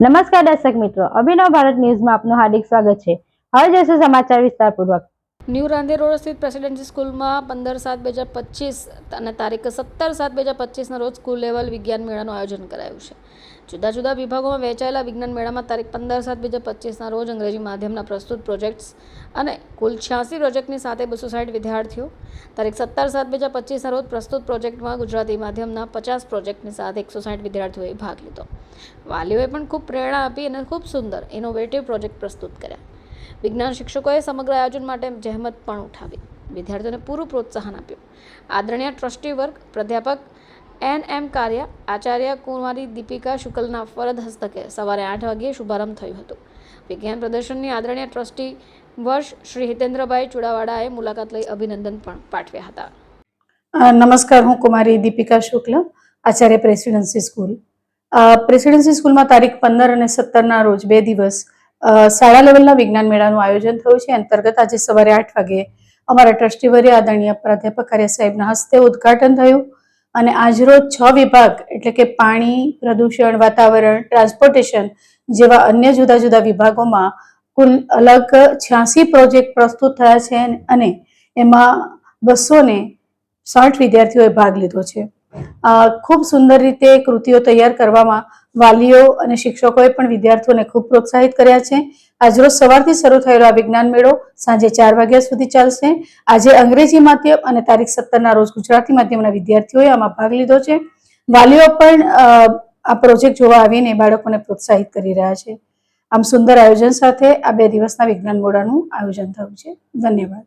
નમસ્કાર દર્શક મિત્રો. અભિનવ ભારત ન્યૂઝમાં આપનું હાર્દિક સ્વાગત છે. હવે જોઈશું સમાચાર વિસ્તારપૂર્વક. ન્યૂ રાંધે રોડ સ્થિત પ્રેસિડેન્સી સ્કૂલમાં પંદર સાત બે હજાર પચીસ અને તારીખ સત્તર સાત બે હજાર પચીસના રોજ સ્કૂલ લેવલ વિજ્ઞાન મેળાનું આયોજન કરાયું છે. જુદા જુદા વિભાગોમાં વહેંચાયેલા વિજ્ઞાન મેળામાં તારીખ પંદર સાત બે હજાર પચીસના રોજ અંગ્રેજી માધ્યમના પ્રસ્તુત પ્રોજેક્ટ્સ અને કુલ છ્યાસી પ્રોજેક્ટની સાથે બસો સાઠ વિદ્યાર્થીઓ. તારીખ સત્તર સાત બે હજાર પચીસના રોજ પ્રસ્તુત પ્રોજેક્ટમાં ગુજરાતી માધ્યમના પચાસ પ્રોજેક્ટની સાથે એકસો સાઠ વિદ્યાર્થીઓએ ભાગ લીધો. વાલીઓએ પણ ખૂબ પ્રેરણા આપી અને ખૂબ સુંદર ઇનોવેટિવ પ્રોજેક્ટ પ્રસ્તુત કર્યા. વિજ્ઞાન શિક્ષકોએ સમગ્ર આયોજન માટે જહેમત પણ ઉઠાવી. વિદ્યાર્થીઓને પૂરું પ્રોત્સાહન આપ્યું. આદરણીય ટ્રસ્ટી વર્ગ પ્રાધ્યાપક એન એમ કારિયા, આચાર્ય કુંવારી દીપિકા શુકલના ફરદ હસ્તકે સવારે આઠ વાગ્યે શુભારંભ થયું હતું. વિજ્ઞાન પ્રદર્શનની આદરણીય ટ્રસ્ટી વર્ષ શ્રી હિતેન્દ્રભાઈ ચુડાવાડાએ મુલાકાત લઈ અભિનંદન પણ પાઠવ્યા હતા. નમસ્કાર, હું કુમારી દીપિકા શુક્લ, આચાર્ય પ્રેસિડેન્સી સ્કૂલ. પ્રેસિડેન્સી સ્કૂલમાં તારીખ પંદર અને સત્તરના રોજ બે દિવસ શાળા લેવલના વિજ્ઞાન મેળાનું આયોજન થયું છે. અંતર્ગત આજે સવારે આઠ વાગે અમારા ટ્રસ્ટીવરી આદરણીય પ્રાધ્યાપક આર્ય સાહેબના હસ્તે ઉદ્ઘાટન થયું અને આજરોજ છ વિભાગ એટલે કે પાણી, પ્રદૂષણ, વાતાવરણ, ટ્રાન્સપોર્ટેશન જેવા અન્ય જુદા જુદા વિભાગોમાં કુલ અલગ છ્યાસી પ્રોજેક્ટ પ્રસ્તુત થયા છે અને એમાં બસો ને સાઠ વિદ્યાર્થીઓએ ભાગ લીધો છે. ખૂબ સુંદર રીતે કૃતિઓ તૈયાર કરવામાં વાલીઓ અને શિક્ષકોએ પણ વિદ્યાર્થીઓને ખૂબ પ્રોત્સાહિત કર્યા છે. આજરોજ સવારથી શરૂ થયેલો આ વિજ્ઞાન મેળો સાંજે ચાર વાગ્યા સુધી ચાલશે. આજે અંગ્રેજી માધ્યમ અને તારીખ સત્તરના રોજ ગુજરાતી માધ્યમના વિદ્યાર્થીઓએ આમાં ભાગ લીધો છે. વાલીઓ પણ આ પ્રોજેક્ટ જોવા આવીને બાળકોને પ્રોત્સાહિત કરી રહ્યા છે. આમ સુંદર આયોજન સાથે આ બે દિવસના વિજ્ઞાન મેળાનું આયોજન થયું છે. ધન્યવાદ.